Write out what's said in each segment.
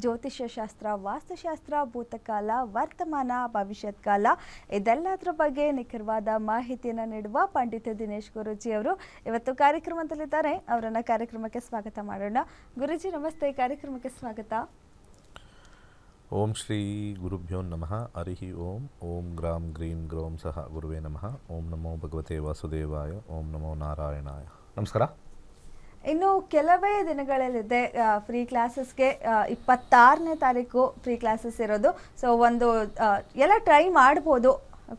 ಜ್ಯೋತಿಷ್ಯ ಶಾಸ್ತ್ರ ವಾಸ್ತುಶಾಸ್ತ್ರ, ಭೂತಕಾಲ, ವರ್ತಮಾನ, ಭವಿಷ್ಯತ್ ಕಾಲ ಇದೆಲ್ಲದರ ಬಗ್ಗೆ ನಿಖರವಾದ ಮಾಹಿತಿಯನ್ನು ನೀಡುವ ಪಂಡಿತ ದಿನೇಶ್ ಗುರೂಜಿ ಅವರು ಇವತ್ತು ಕಾರ್ಯಕ್ರಮದಲ್ಲಿದ್ದಾರೆ. ಅವರನ್ನ ಕಾರ್ಯಕ್ರಮಕ್ಕೆ ಸ್ವಾಗತ ಮಾಡೋಣ. ಗುರುಜಿ, ನಮಸ್ತೆ. ಕಾರ್ಯಕ್ರಮಕ್ಕೆ ಸ್ವಾಗತ. ಓಂ ಶ್ರೀ ಗುರುಭ್ಯೋ ನಮಃ. ಹರಿ ಓಂ. ಓಂ ಗ್ರಾಮ್ ಗ್ರೀನ್ ಗ್ರೋಂ ಸಹ ಗುರುವೇ ನಮಃ. ಓಂ ನಮೋ ಭಗವತೆ ವಾಸುದೇವಾಯ. ಓಂ ನಮೋ ನಾರಾಯಣಾಯ. ನಮಸ್ಕಾರ. ಇನ್ನು ಕೆಲವೇ ದಿನಗಳಲ್ಲಿದೆ ಫ್ರೀ ಕ್ಲಾಸಸ್ಗೆ ಇಪ್ಪತ್ತಾರನೇ ತಾರೀಕು ಫ್ರೀ ಕ್ಲಾಸಸ್ ಇರೋದು. ಸೊ ಒಂದು ಎಲ್ಲ ಟ್ರೈ ಮಾಡ್ಬೋದು.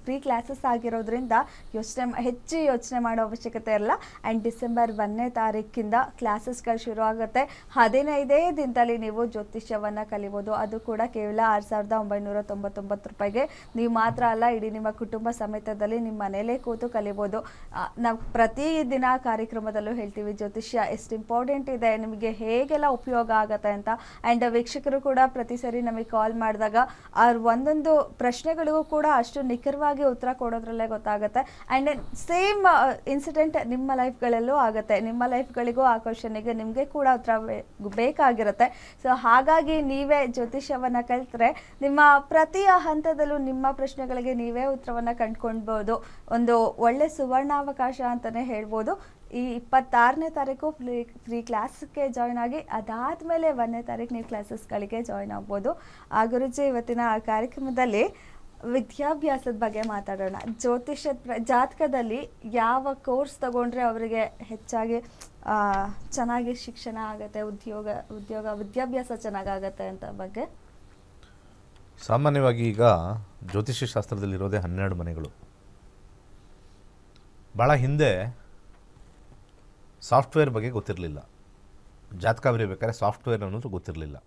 ಫ್ರೀ ಕ್ಲಾಸಸ್ ಆಗಿರೋದ್ರಿಂದ ಯೋಚನೆ ಹೆಚ್ಚು ಯೋಚನೆ ಮಾಡೋ ಅವಶ್ಯಕತೆ ಇರಲ್ಲ. ಆ್ಯಂಡ್ ಡಿಸೆಂಬರ್ ಒಂದನೇ ತಾರೀಕಿಂದ ಕ್ಲಾಸಸ್ಗಳು ಶುರು ಆಗುತ್ತೆ. ಹದಿನೈದೇ ದಿನದಲ್ಲಿ ನೀವು ಜ್ಯೋತಿಷ್ಯವನ್ನು ಕಲಿಬೋದು. ಅದು ಕೂಡ ಕೇವಲ ಆರು ಸಾವಿರದ ಒಂಬೈನೂರ ತೊಂಬತ್ತೊಂಬತ್ತು ರೂಪಾಯಿಗೆ. ನೀವು ಮಾತ್ರ ಅಲ್ಲ, ಇಡೀ ನಿಮ್ಮ ಕುಟುಂಬ ಸಮೇತದಲ್ಲಿ ನಿಮ್ಮ ಮನೇಲೇ ಕೂತು ಕಲಿಬೋದು. ನಾವು ಪ್ರತಿ ದಿನ ಕಾರ್ಯಕ್ರಮದಲ್ಲೂ ಹೇಳ್ತೀವಿ, ಜ್ಯೋತಿಷ್ಯ ಎಷ್ಟು ಇಂಪಾರ್ಟೆಂಟ್ ಇದೆ, ನಿಮಗೆ ಹೇಗೆಲ್ಲ ಉಪಯೋಗ ಆಗುತ್ತೆ ಅಂತ? ಆ್ಯಂಡ್ ವೀಕ್ಷಕರು ಕೂಡ ಪ್ರತಿ ಸರಿ ನಮಗೆ ಕಾಲ್ ಮಾಡಿದಾಗ ಅವ್ರ ಒಂದೊಂದು ಪ್ರಶ್ನೆಗಳಿಗೂ ಕೂಡ ಅಷ್ಟು ನಿಖರವಾಗಿ ಉತ್ತರ ಕೊಡೋದ್ರಲ್ಲೇ ಗೊತ್ತಾಗುತ್ತೆ. ಆ್ಯಂಡ್ ಸೇಮ್ ಇನ್ಸಿಡೆಂಟ್ ನಿಮ್ಮ ಲೈಫ್ಗಳಲ್ಲೂ ಆಗುತ್ತೆ. ನಿಮ್ಮ ಲೈಫ್ಗಳಿಗೂ ಆ ಕ್ವಶನಿಗೆ ನಿಮಗೆ ಕೂಡ ಉತ್ತರ ಬೇಕಾಗಿರುತ್ತೆ. ಸೊ ಹಾಗಾಗಿ ನೀವೇ ಜ್ಯೋತಿಷ್ಯವನ್ನು ಕಲಿತ್ರೆ ನಿಮ್ಮ ಪ್ರತಿಯ ಹಂತದಲ್ಲೂ ನಿಮ್ಮ ಪ್ರಶ್ನೆಗಳಿಗೆ ನೀವೇ ಉತ್ತರವನ್ನು ಕಂಡುಕೊಳ್ಬೋದು. ಒಂದು ಒಳ್ಳೆ ಸುವರ್ಣಾವಕಾಶ ಅಂತಲೇ ಹೇಳ್ಬೋದು. ಈ ಇಪ್ಪತ್ತಾರನೇ ತಾರೀಕು ಫ್ರೀ ಫ್ರೀ ಕ್ಲಾಸ್ಗೆ ಜಾಯ್ನ್ ಆಗಿ ಅದಾದಮೇಲೆ ಒಂದನೇ ತಾರೀಕು ನೀವು ಕ್ಲಾಸಸ್ಗಳಿಗೆ ಜಾಯ್ನ್ ಆಗ್ಬೋದು. ಆ ಗುರುಜಿ, ಇವತ್ತಿನ ಕಾರ್ಯಕ್ರಮದಲ್ಲಿ ವಿದ್ಯಾಭ್ಯಾಸದ ಬಗ್ಗೆ ಮಾತಾಡೋಣ. ಜ್ಯೋತಿಷ್ಯದ ಜಾತಕದಲ್ಲಿ ಯಾವ ಕೋರ್ಸ್ ತಗೊಂಡ್ರೆ ಅವರಿಗೆ ಹೆಚ್ಚಾಗಿ ಚೆನ್ನಾಗಿ ಶಿಕ್ಷಣ ಆಗುತ್ತೆ, ಉದ್ಯೋಗ ಉದ್ಯೋಗ, ವಿದ್ಯಾಭ್ಯಾಸ ಚೆನ್ನಾಗಾಗತ್ತೆ ಅಂತ ಬಗ್ಗೆ? ಸಾಮಾನ್ಯವಾಗಿ ಈಗ ಜ್ಯೋತಿಷ್ಯ ಶಾಸ್ತ್ರದಲ್ಲಿ ಇರೋದೇ ಹನ್ನೆರಡು ಮನೆಗಳು. ಭಾಳ ಹಿಂದೆ ಸಾಫ್ಟ್ವೇರ್ ಬಗ್ಗೆ ಗೊತ್ತಿರಲಿಲ್ಲ. ಜಾತಕ ಬರೀಬೇಕಾದ್ರೆ ಸಾಫ್ಟ್ವೇರ್ ಅನ್ನೋದು ಗೊತ್ತಿರಲಿಲ್ಲ.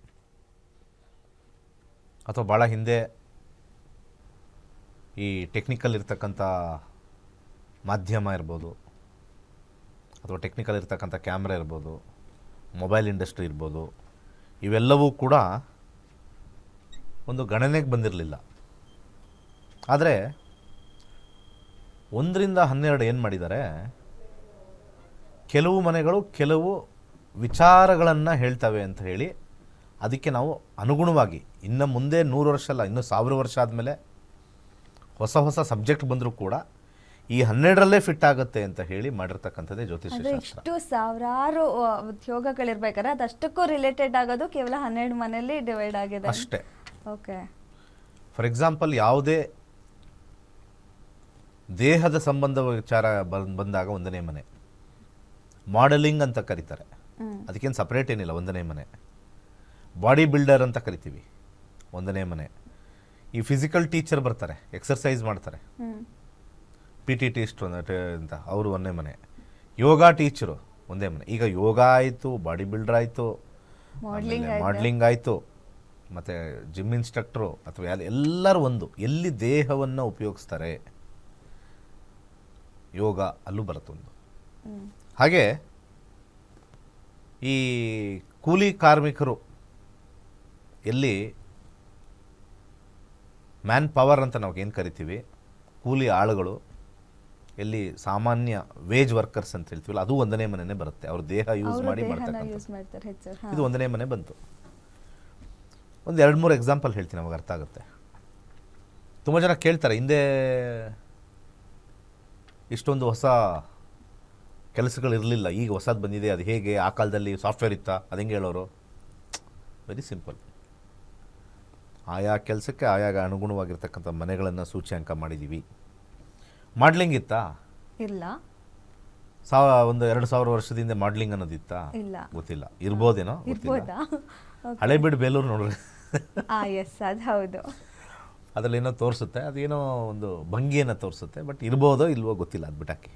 ಅಥವಾ ಭಾಳ ಹಿಂದೆ ಈ ಟೆಕ್ನಿಕಲ್ ಇರ್ತಕ್ಕಂಥ ಮಾಧ್ಯಮ ಇರ್ಬೋದು, ಅಥವಾ ಟೆಕ್ನಿಕಲ್ ಇರ್ತಕ್ಕಂಥ ಕ್ಯಾಮ್ರಾ ಇರ್ಬೋದು ಮೊಬೈಲ್ ಇಂಡಸ್ಟ್ರಿ ಇರ್ಬೋದು, ಇವೆಲ್ಲವೂ ಕೂಡ ಒಂದು ಗಣನೆಗೆ ಬಂದಿರಲಿಲ್ಲ. ಆದರೆ ಒಂದರಿಂದ ಹನ್ನೆರಡು ಏನು ಮಾಡಿದ್ದಾರೆ? ಕೆಲವು ಮನೆಗಳು ಕೆಲವು ವಿಚಾರಗಳನ್ನು ಹೇಳ್ತವೆ ಅಂತ ಹೇಳಿ, ಅದಕ್ಕೆ ನಾವು ಅನುಗುಣವಾಗಿ ಇನ್ನು ಮುಂದೆ ನೂರು ವರ್ಷ ಅಲ್ಲ, ಇನ್ನೂ ಸಾವಿರ ವರ್ಷ ಆದಮೇಲೆ ಹೊಸ ಹೊಸ ಸಬ್ಜೆಕ್ಟ್ ಬಂದರೂ ಕೂಡ ಈ ಹನ್ನೆರಡರಲ್ಲೇ ಫಿಟ್ ಆಗುತ್ತೆ ಅಂತ ಹೇಳಿ ಮಾಡಿರ್ತಕ್ಕಂಥದ್ದೇ ಜ್ಯೋತಿಷ್ಯ ಎಷ್ಟು ಶಾಸ್ತ್ರ. ಇಷ್ಟು ಸಾವಿರಾರು ಉದ್ಯೋಗಗಳಿರ್ಬೇಕಾದ್ರೆ ಅದಷ್ಟಕ್ಕೂ ರಿಲೇಟೆಡ್ ಆಗೋದು ಕೇವಲ ಹನ್ನೆರಡು ಮನೆಯಲ್ಲಿ ಡಿವೈಡ್ ಆಗಿದೆ. ಅಷ್ಟೇ. ಓಕೆ ಫಾರ್ ಎಕ್ಸಾಂಪಲ್ ಯಾವುದೇ ದೇಹದ ಸಂಬಂಧ ವಿಚಾರ ಬಂದ್- ಬಂದಾಗ ಒಂದನೇ ಮನೆ. ಮಾಡೆಲಿಂಗ್ ಅಂತ ಕರೀತಾರೆ. ಅದಕ್ಕೇನು ಸಪ್ರೇಟ್ ಏನಿಲ್ಲ ಒಂದನೇ ಮನೆ. ಬಾಡಿ ಬಿಲ್ಡರ್ ಅಂತ ಕರಿತೀವಿ. ಒಂದನೇ ಮನೆ. ಈ ಫಿಸಿಕಲ್ ಟೀಚರ್ ಬರ್ತಾರೆ ಎಕ್ಸರ್ಸೈಸ್ ಮಾಡ್ತಾರೆ. ಪಿ ಟಿ ಟೀಸ್ಟ್ ಅಂತ ಅವರು ಒಂದೇ ಮನೆ. ಯೋಗ ಟೀಚರು ಒಂದೇ ಮನೆ. ಈಗ ಯೋಗ ಆಯಿತು ಬಾಡಿ ಬಿಲ್ಡರ್ ಆಯಿತು ಮಾಡ್ಲಿಂಗ್ ಆಯಿತು? ಮತ್ತು ಜಿಮ್ ಇನ್ಸ್ಟ್ರಕ್ಟ್ರು ಅಥವಾ ಯಾರು ಎಲ್ಲರೂ ಒಂದು. ಎಲ್ಲಿ ದೇಹವನ್ನು ಉಪಯೋಗಿಸ್ತಾರೆ ಯೋಗ ಅಲ್ಲೂ ಬರುತ್ತೊಂದು ಒಂದು. ಹಾಗೆ ಈ ಕೂಲಿ ಕಾರ್ಮಿಕರು ಎಲ್ಲಿ ಮ್ಯಾನ್ ಪವರ್ ಅಂತ ನಾವು ಏನು ಕರಿತೀವಿ? ಕೂಲಿ ಆಳುಗಳು ಎಲ್ಲಿ ಸಾಮಾನ್ಯ ವೇಜ್ ವರ್ಕರ್ಸ್ ಅಂತ ಹೇಳ್ತೀವಲ್ಲ ಅದು ಒಂದನೇ ಮನೆನೇ ಬರುತ್ತೆ. ಅವ್ರ ದೇಹ ಯೂಸ್ ಮಾಡಿ ಮಾಡ್ತಕ್ಕಂಥ ಮಾಡ್ತಾರೆ. ಇದು ಒಂದನೇ ಮನೆ ಬಂತು. ಒಂದು ಎರಡು ಮೂರು ಎಕ್ಸಾಂಪಲ್ ಹೇಳ್ತೀನಿ ನಮಗೆ ಅರ್ಥ ಆಗುತ್ತೆ. ತುಂಬ ಜನ ಕೇಳ್ತಾರೆ ಹಿಂದೆ ಇಷ್ಟೊಂದು ಹೊಸ ಕೆಲಸಗಳಿರಲಿಲ್ಲ ಈಗ ಹೊಸದು ಬಂದಿದೆ ಅದು ಹೇಗೆ ಆ ಕಾಲದಲ್ಲಿ ಸಾಫ್ಟ್ವೇರ್ ಇತ್ತಾ ಅದು ಹೆಂಗೆ ಹೇಳೋರು? ವೆರಿ ಸಿಂಪಲ್ ಆಯಾ ಕೆಲಸಕ್ಕೆ ಆಯಾಗ ಅನುಗುಣವಾಗಿರ್ತಕ್ಕಂಥ ಮನೆಗಳನ್ನು ಸೂಚ್ಯಾಂಕ ಮಾಡಿದ್ದೀವಿ ಮಾಡ್ಲಿಂಗ್ ಇತ್ತಾ ಇಲ್ಲ. ಸಾವ ಒಂದು ಎರಡು ಸಾವಿರ ವರ್ಷದಿಂದ ಮಾಡ್ಲಿಂಗ್ ಅನ್ನೋದಿತ್ತಾ? ಇಲ್ಲ. ಗೊತ್ತಿಲ್ಲ. ಇರ್ಬೋದೇನೋ? ಗೊತ್ತಿಲ್ಲ. ಹಳೆ ಬಿಡು ಬೇಲೂರು ನೋಡ್ರಿ. ಆ ಎಸ್ ಅದು ಹೌದು. ಅದರಲ್ಲಿ ಏನೋ ತೋರಿಸುತ್ತೆ ಅದೇನೋ ಒಂದು ಭಂಗಿಯನ್ನು ತೋರಿಸುತ್ತೆ ಬಟ್ ಇರ್ಬೋದೋ ಇಲ್ವೋ ಗೊತ್ತಿಲ್ಲ ಅದು ಬಿಟ್ಟಾಕಿ